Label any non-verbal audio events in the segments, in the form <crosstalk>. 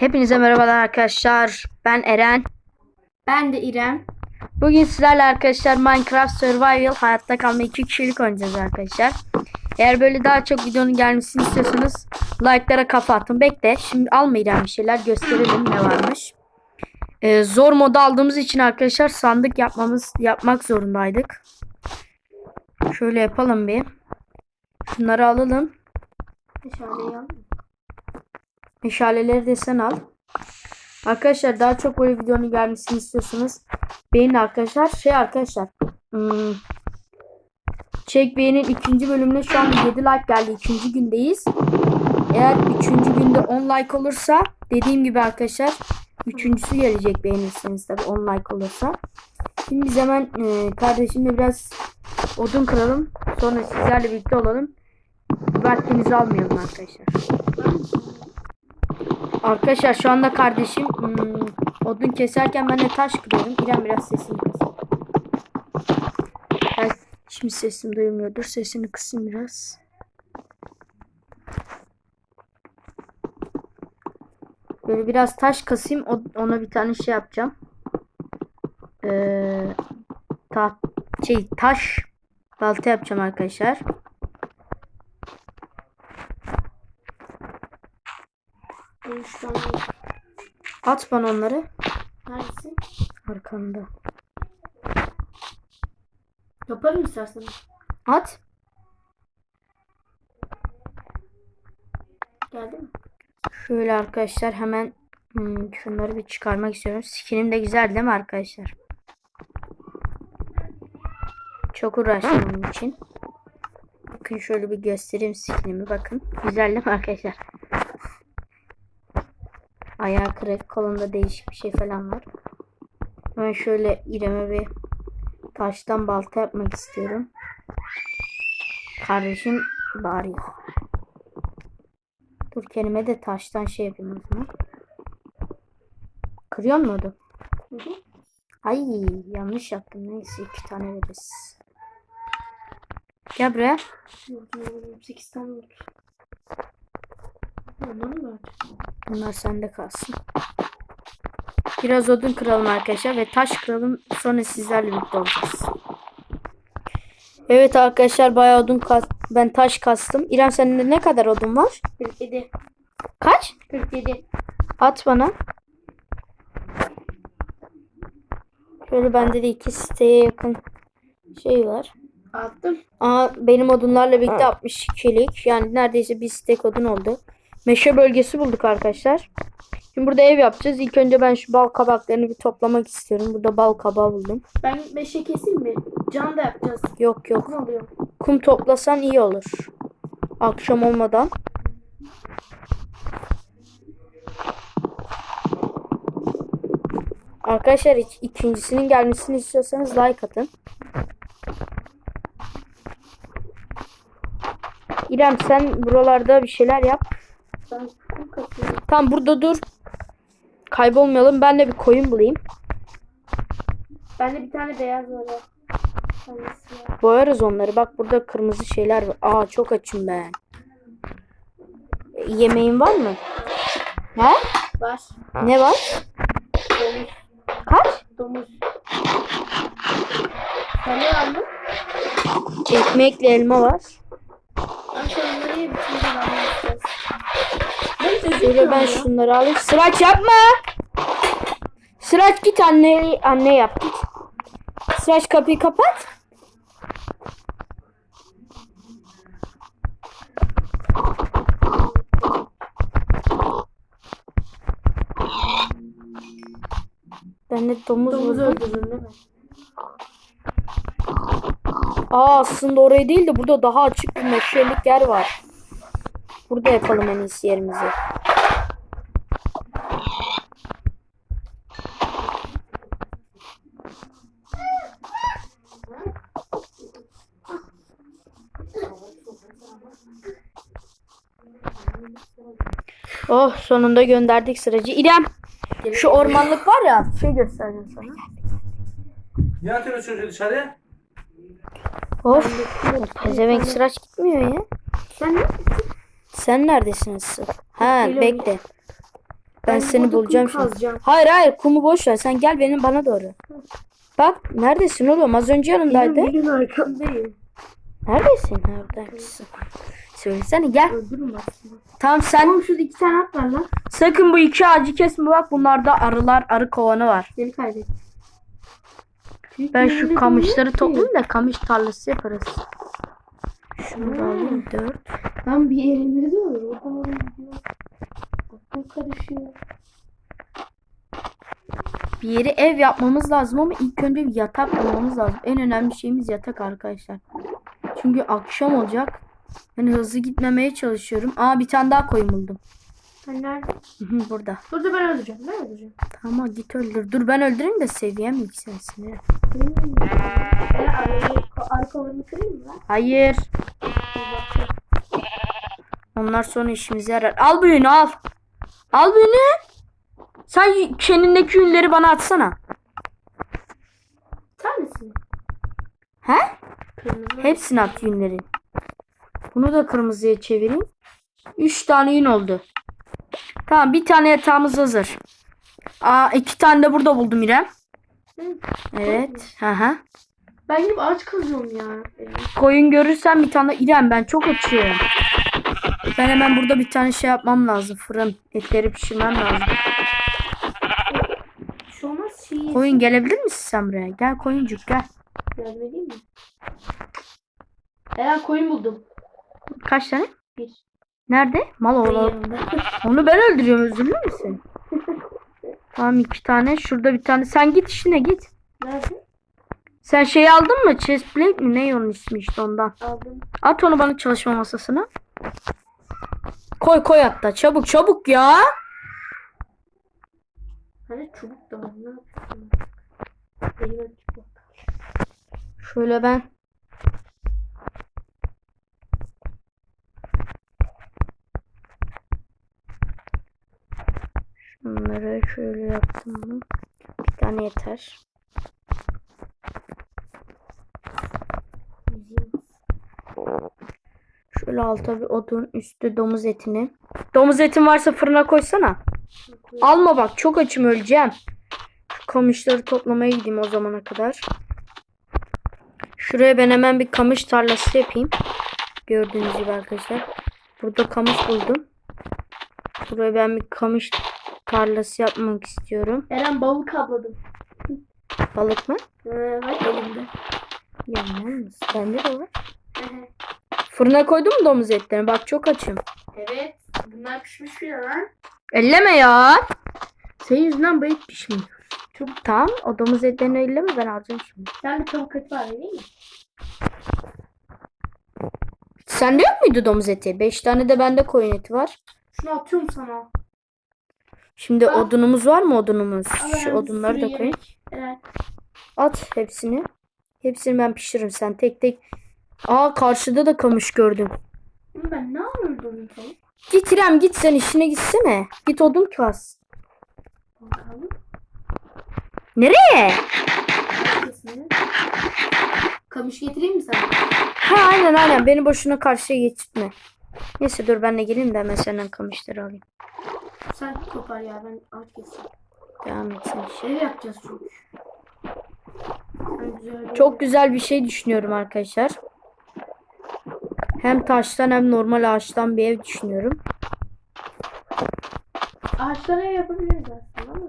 Hepinize merhabalar arkadaşlar. Ben Eren. Ben de İrem. Bugün sizlerle arkadaşlar Minecraft Survival hayatta kalma iki kişilik oynayacağız arkadaşlar. Eğer böyle daha çok videonun gelmesini istiyorsanız like'lara kafa atın. Bekle. Şimdi almayacağım bir şeyler gösterelim ne varmış. Ee, zor moda aldığımız için arkadaşlar sandık yapmamız yapmak zorundaydık. Şöyle yapalım bir. Şunları alalım. Meşaleyi al. Meşaleleri de sen al. Arkadaşlar daha çok böyle videonun gelmesini istiyorsanız beğenin arkadaşlar. Şey arkadaşlar. Hmm, Çek Bey'in ikinci bölümüne şu an 7 like geldi. İkinci gündeyiz. Eğer üçüncü günde 10 like olursa dediğim gibi arkadaşlar üçüncüsü gelecek beğenirseniz tabi 10 like olursa. Şimdi biz hemen e, kardeşimle biraz odun kıralım. Sonra sizlerle birlikte olalım. Vaktinizi almayalım arkadaşlar. Arkadaşlar şu anda kardeşim hmm, odun keserken ben de taş kırıyorum. İrem biraz sesini kıs. Ben şimdi sesim duyulmuyordur. Sesini kısayım biraz. Böyle biraz taş kasayım. Ona bir tane şey yapacağım. Ee, ta şey taş balta yapacağım arkadaşlar. At bana onları. Neredesin? Arkanda. Yaparım istersen. At. Geldi mi? Şöyle arkadaşlar hemen hmm, şunları bir çıkarmak istiyorum. Skinim de güzel değil mi arkadaşlar? Çok uğraştım onun için. Bakın şöyle bir göstereyim skinimi bakın. Güzel değil mi arkadaşlar? Ayağı kırık, kolunda değişik bir şey falan var. Ben şöyle İrem'e bir taştan balta yapmak istiyorum. Kardeşim bağırıyor. Dur kendime de taştan şey yapayım o zaman. Kırıyor mu hı. Ay yanlış yaptım. Neyse iki tane veririz. Gel buraya. Yok, yok, Sekiz tane oldu. Ondan mı? Bunlar sende kalsın. Biraz odun kıralım arkadaşlar ve taş kıralım. Sonra sizlerle birlikte olacağız. Evet arkadaşlar bayağı odun kas ben taş kastım. İrem sende ne kadar odun var? 47. Kaç? 47. At bana. Şöyle bende de iki siteye yakın şey var. Attım. Aa, benim odunlarla birlikte 62'lik. Yani neredeyse bir stek odun oldu. Meşe bölgesi bulduk arkadaşlar. Şimdi burada ev yapacağız. İlk önce ben şu bal kabaklarını bir toplamak istiyorum. Burada bal kabağı buldum. Ben beşe keseyim mi? Can da yapacağız. Yok yok. Ne oluyor? Kum toplasan iyi olur. Akşam olmadan. Arkadaşlar ik- ikincisinin gelmesini istiyorsanız like atın. İrem sen buralarda bir şeyler yap. Ben. Tam burada dur. Kaybolmayalım. Ben de bir koyun bulayım. Bende bir tane beyaz var. ya. Boyarız onları. Bak burada kırmızı şeyler var. Aa çok açım ben. E, Yemeğin var mı? He? Var. Ne var? Domuz. Kaç? Domuz. Sen ne aldın? Ekmekle elma var. Şöyle ben şunları alayım. Sıraç yapma. Sıraç git anne anne yap git. Sıraç kapıyı kapat. Ben de domuz, Domuz öldürdün değil mi? Aa aslında orayı değil de burada daha açık bir meşrelik yer var. Burada yapalım en iyisi yerimizi. Oh sonunda gönderdik sıracı. İrem şu ormanlık var ya şey göstereceğim sana. Niye atıyorsun çocuğu dışarıya? Of. Pezevenk sıraç gitmiyor ya. Sen ne? Sen neredesin asıl? Ha Geliyorum. bekle. Ben, seni burada kum bulacağım şimdi. kazacağım. Hayır hayır kumu boş ver. Sen gel benim bana doğru. Bak neredesin oğlum? Az önce yanındaydı. Benim birinin arkandayım. Neredesin? Neredesin? Söylesene gel. Öldürün aslında. Tamam sen Oğlum şurada iki tane at var lan. sakın bu iki ağacı kesme bak bunlarda arılar arı kovanı var. Seni kaybettim. Ben şu kamışları toplayayım da kamış tarlası yaparız. Şunu da Hmm. alayım dört. Tam bir yerimiz olur. Oradan oraya gidiyor. Aklım karışıyor. Bir yeri ev yapmamız lazım ama ilk önce bir yatak bulmamız lazım. En önemli şeyimiz yatak arkadaşlar. Çünkü akşam olacak. Ben hızlı gitmemeye çalışıyorum. Aa bir tane daha koyun buldum. Sen nerede? Burada. Dur da ben öldüreceğim. Ben öldüreceğim. Tamam git öldür. Dur ben öldüreyim de seviyem yükselsin. ya. Kırayım mı lan? Hayır. Bir bakacağım. Onlar sonra işimize yarar. Al bu yünü al. Al bu yünü. Sen y- kendindeki yünleri bana atsana. Sen misin? He? Kırmızı. Hepsini at yünlerin. Bunu da kırmızıya çevireyim. Üç tane yün oldu. Tamam bir tane yatağımız hazır. Aa iki tane de burada buldum İrem. Hı. Evet. Hı hı. Ben gidip ağaç kazıyorum ya. Koyun görürsen bir tane İrem ben çok açıyorum. Ben hemen burada bir tane şey yapmam lazım. Fırın. Etleri pişirmem lazım. Şey Koyun gelebilir misin sen buraya? Gel koyuncuk gel. Edeyim mi? Eren koyun buldum. Kaç tane? Bir. Nerede? Mal oğlu. <laughs> Onu ben öldürüyorum özürlü müsün? <laughs> tamam iki tane. Şurada bir tane. Sen git işine git. Nerede? Sen şey aldın mı? Chest plate mi? Ne onun ismi işte ondan. Aldım. At onu bana çalışma masasına. Koy koy hatta. Çabuk çabuk ya. Hani çubuk da var. Ne yapıyorsun? Şöyle ben. Şöyle yaptım mı? Bir tane yeter. Şöyle alta bir odun, üstü domuz etini. Domuz etin varsa fırına koysana. Alma bak çok açım öleceğim. Kamışları toplamaya gideyim o zamana kadar. Şuraya ben hemen bir kamış tarlası yapayım. Gördüğünüz gibi arkadaşlar. Burada kamış buldum. Buraya ben bir kamış tarlası yapmak istiyorum. Eren balık abladım. Balık mı? Ee, bak elimde. Yalnız bende de var. Fırına koydun mu domuz etlerini? Bak çok açım. evet. Bunlar pişmiş bir lan. Elleme ya. Senin yüzünden bayık pişmiyor. Çok tamam. O domuz etlerini elleme ben alacağım şimdi. Sen de tavuk eti var değil mi? Sende yok muydu domuz eti? 5 tane de bende koyun eti var. Şunu atıyorum sana. Şimdi Al. odunumuz var mı odunumuz? Şu odunları da koyayım. Eren. At hepsini. Hepsini ben pişiririm. Sen tek tek. Aa karşıda da kamış gördüm. Ben ne anladım tavuk? Git İrem git sen işine gitsene. Git odun kas. Bakalım. Nereye? Kamış getireyim mi sana? Ha aynen aynen beni boşuna karşıya geçirtme. Neyse dur ben de geleyim de hemen senden kamışları alayım. Sen kopar ya ben ağaç keseyim. Devam et sen işe. Ev yapacağız çünkü. Ben güzel bir Çok güzel bir şey düşünüyorum arkadaşlar. Hem taştan hem normal ağaçtan bir ev düşünüyorum. Ağaçlara ev yapabiliriz aslında ama.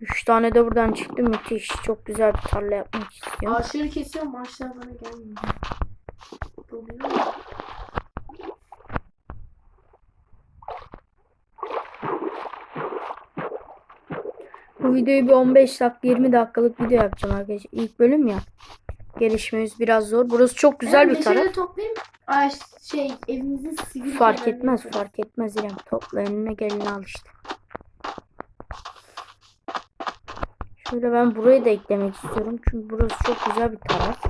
Üç tane de buradan çıktı müthiş. Çok güzel bir tarla yapmak istiyorum. Ağaçları kesiyorum ağaçlar bana gelmiyor. Mu? Bu videoyu bir 15 dakika 20 dakikalık video yapacağım arkadaşlar. İlk bölüm ya. Gelişmemiz biraz zor. Burası çok güzel bir taraf. Toplayayım. Ağaç şey evimizin sivil Fark etmez yaparız. fark etmez İrem. Topla eline geleni al işte. Şöyle ben burayı da eklemek istiyorum. Çünkü burası çok güzel bir taraf.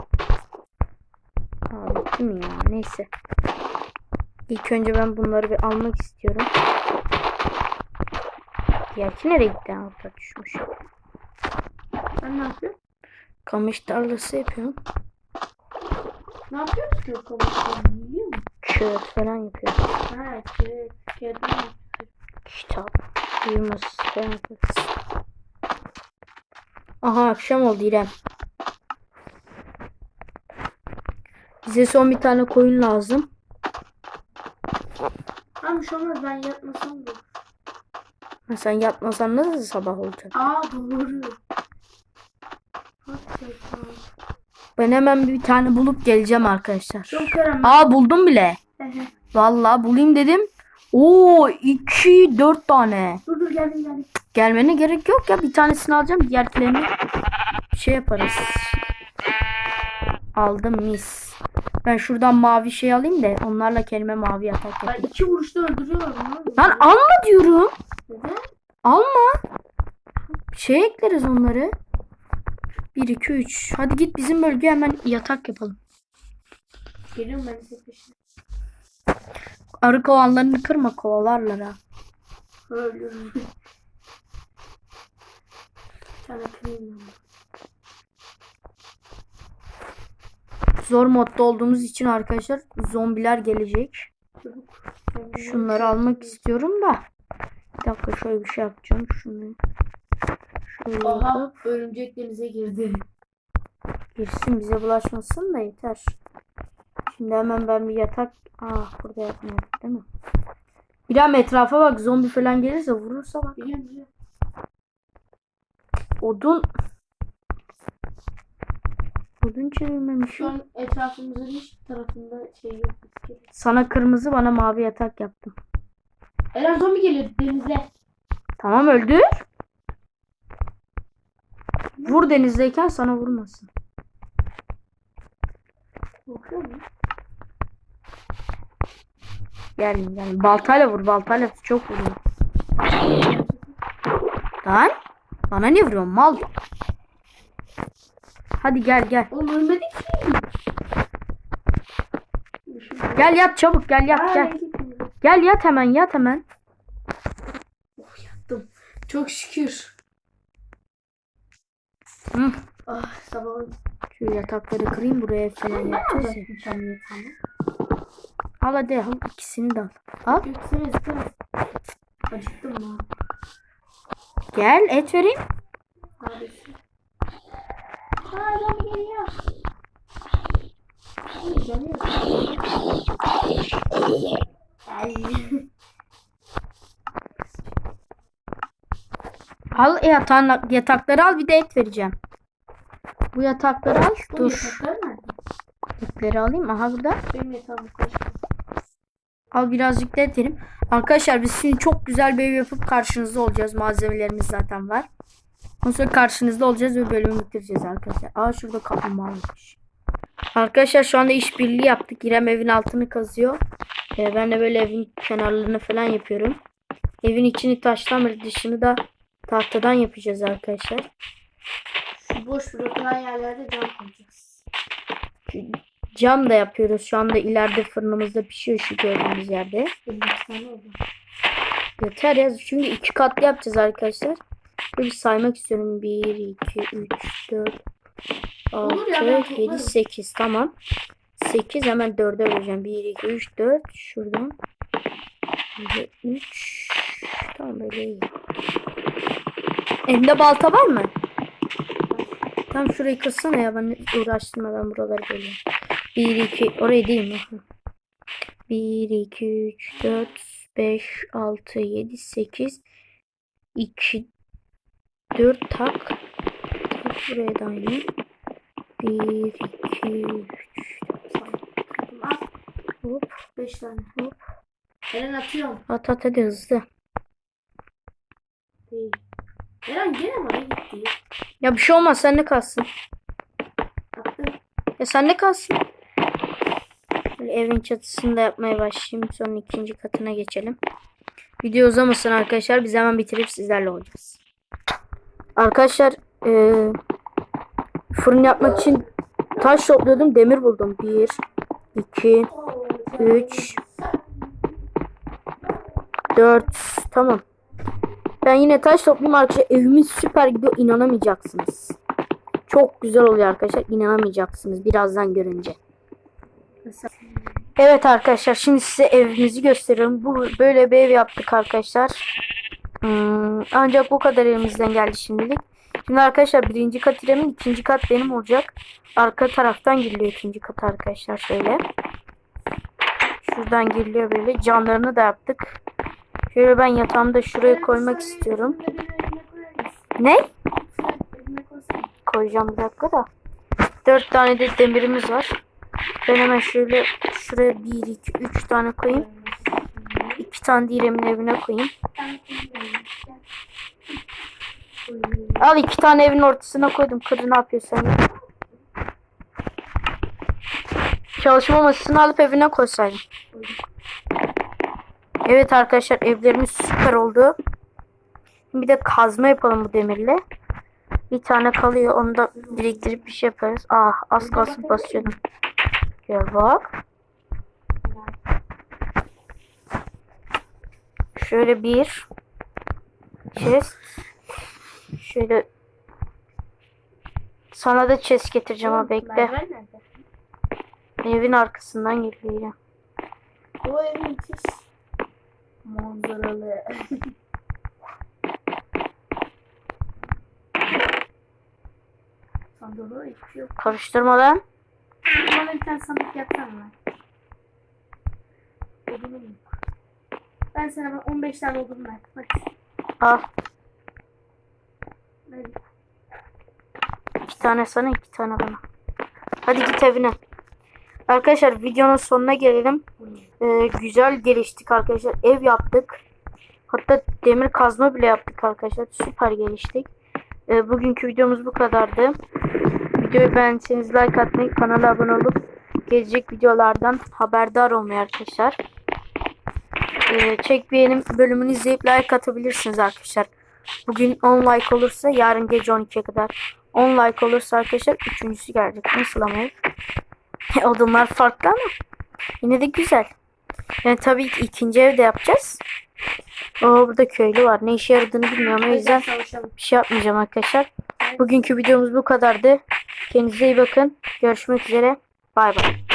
Abi ya? Neyse. İlk önce ben bunları bir almak istiyorum. Diğerki nereye gitti? Altta düşmüş. Ben ne yapıyorum? Kamış tarlası yapıyorum. Ne yapıyoruz ki o kamışları? Yiyor mu? Kağıt falan yapıyorum. Ha kağıt. Kağıt yapıyoruz? Kitap. Uyumaz. Teneffüs. Aha akşam oldu İrem. Bize son bir tane koyun lazım. Ama bir şey olmaz ben yatmasam da. Ha, sen yatmasan nasıl sabah olacak? Aa doğru. Ben hemen bir tane bulup geleceğim arkadaşlar. Çok karanlık. Aa buldum bile. Vallahi bulayım dedim. Oo 2 4 tane. dur dur geldim geldim. Gelmene gerek yok ya. Bir tanesini alacağım. Diğerlerini şey yaparız. Aldım mis. Ben şuradan mavi şey alayım da onlarla kelime mavi yatak Ay yapayım. iki vuruşta öldürüyorlar bunu. Lan alma diyorum. Neden? Alma. Şey ekleriz onları. 1 2 3. Hadi git bizim bölgeye hemen yatak yapalım. Geliyorum ben size peşine. Arı kovanlarını kırma kovalarlar ha. Ölüyorum. Bir tane kırayım ben. Zor modda olduğumuz için arkadaşlar zombiler gelecek. Şunları almak istiyorum da. Bir dakika şöyle bir şey yapacağım. Şunu şöyle Aha yapıp örümcek denize girdi. girsin bize bulaşmasın da yeter. Şimdi hemen ben bir yatak ah burada yapmadık değil mi? İrem etrafa bak zombi falan gelirse vurursa bak. Biliyorum biliyorum. Odun Odun Şu çevirmemişim. an etrafımızın hiçbir tarafında şey yok. iskelet. Sana kırmızı bana mavi yatak yaptım. Eren zombi geliyor denize. Tamam öldür. Vur denizdeyken sana vurmasın. Korkuyor mu? Gel gel. Baltayla vur. Baltayla çok vuruyor. Lan. Bana ne vuruyorsun mal? Hadi gel gel. Oğlum ölmedik ki. Gel yat çabuk gel yat Aa, gel. Gel yat hemen yat hemen. Yattım. Çok şükür. Hı. Ah sabah Şu yatakları kırayım buraya falan yatacağız ya. Al hadi al ikisini de al. Al Yok istemez. Acıktım lan. gel et vereyim. Neredesin? Aa zombi geliyor. Ay. Ay. Al yatağın, yatakları al bir de et vereceğim. Bu yatakları al. Bu Dur. yataklar nerede? Etleri alayım. Aha burada. Benim yatağım. Al birazcık da et verim. Arkadaşlar biz şimdi çok güzel bir ev yapıp karşınızda olacağız. Malzemelerimiz zaten var. Ondan sonra karşınızda olacağız ve bölümü bitireceğiz arkadaşlar. Aa şurada kaplumbağa varmış. Arkadaşlar şu anda işbirliği yaptık. İrem evin altını kazıyor. Ee, ben de böyle evin kenarlarını falan yapıyorum. Evin içini taştan ve dışını da tahtadan yapacağız arkadaşlar. Şu boş bırakılan yerlerde cam koyacağız. Cam da yapıyoruz. Şu anda ileride fırınımızda pişiyor şu gördüğünüz yerde. Yeter ya. Çünkü iki katlı yapacağız arkadaşlar. Bir saymak istiyorum. 1, 2, 3, 4, 6, Olur ya, ben 7, toplarım. 8. Tamam. 8 hemen 4'e böleceğim. 1, 2, 3, 4. Şuradan. 1, 3. Tamam böyle iyi. Elinde balta var mı? Tam şurayı kırsana ya. Ben uğraştırma. Ben buraları bölüyorum. 1, 2. Orayı değil mi? 1, 2, 3, 4, 5, 6, 7, 8, 2, 4 tak. Tak buraya da aynı. 1, 2, 3, Al. hop. Beş tane. Hop. Eren atıyorum. At at hadi hızlı. Değil. Eren gene bana gitti. Ya bir şey olmaz sen ne kalsın. Attım. Ya sen ne kalsın. Böyle evin çatısını da yapmaya başlayayım. Sonra ikinci katına geçelim. Video uzamasın arkadaşlar. Biz hemen bitirip sizlerle olacağız. Arkadaşlar eee, fırın yapmak için taş topluyordum. Demir buldum. 1, 2, 3, 4. Tamam. Ben yine taş toplayayım arkadaşlar. Evimiz süper gidiyor. inanamayacaksınız. Çok güzel oluyor arkadaşlar. İnanamayacaksınız birazdan görünce. Evet arkadaşlar şimdi size evimizi gösteriyorum. Bu böyle bir ev yaptık arkadaşlar. Hmm, ancak bu kadar elimizden geldi şimdilik. Şimdi arkadaşlar birinci kat İrem'in ikinci kat benim olacak. Arka taraftan giriliyor ikinci kat arkadaşlar şöyle. Şuradan giriliyor böyle. Camlarını da yaptık. Şöyle ben yatağımı da şuraya koymak istiyorum. Ne? Koyacağım bir dakika da. Dört tane de demirimiz var. Ben hemen şöyle şuraya bir, iki, üç tane koyayım. İki tane de İrem'in evine koyayım. Al iki tane evin ortasına koydum. Kırı ne yapıyor sen? Çalışma masasını alıp evine koysaydım. Evet arkadaşlar evlerimiz süper oldu. Bir de kazma yapalım bu demirle. Bir tane kalıyor. Onu da biriktirip bir şey yaparız. Ah az kalsın basıyordum. Gel bak. Şöyle bir chest. Şöyle sana da chest getireceğim ha bekle. Evin arkasından geliyor. O ev müthiş. Manzaralı. <laughs> Sandalı yok. Karıştırmadan. Bana bir tane sandık yapsana lan. Odunum yok. Ben sana bak 15 tane odun ver. Hadi. Al. İki tane sana iki tane bana. Hadi git evine. Arkadaşlar videonun sonuna gelelim. Ee, güzel geliştik arkadaşlar. Ev yaptık. Hatta demir kazma bile yaptık arkadaşlar. Süper geliştik. Ee, bugünkü videomuz bu kadardı. Videoyu beğendiyseniz like atmayı, kanala abone olup gelecek videolardan haberdar olmayı arkadaşlar. Ee, Çek beğenim bölümünü izleyip like atabilirsiniz arkadaşlar. Bugün 10 like olursa yarın gece 12'ye kadar 10 like olursa arkadaşlar üçüncüsü gelecek. Nasıl ama? <laughs> Odunlar farklı ama yine de güzel. Yani tabii ki ikinci evde yapacağız. Oo burada köylü var. Ne işe yaradığını bilmiyorum. O yüzden bir şey yapmayacağım arkadaşlar. Bugünkü videomuz bu kadardı. Kendinize iyi bakın. Görüşmek üzere. Bay bay.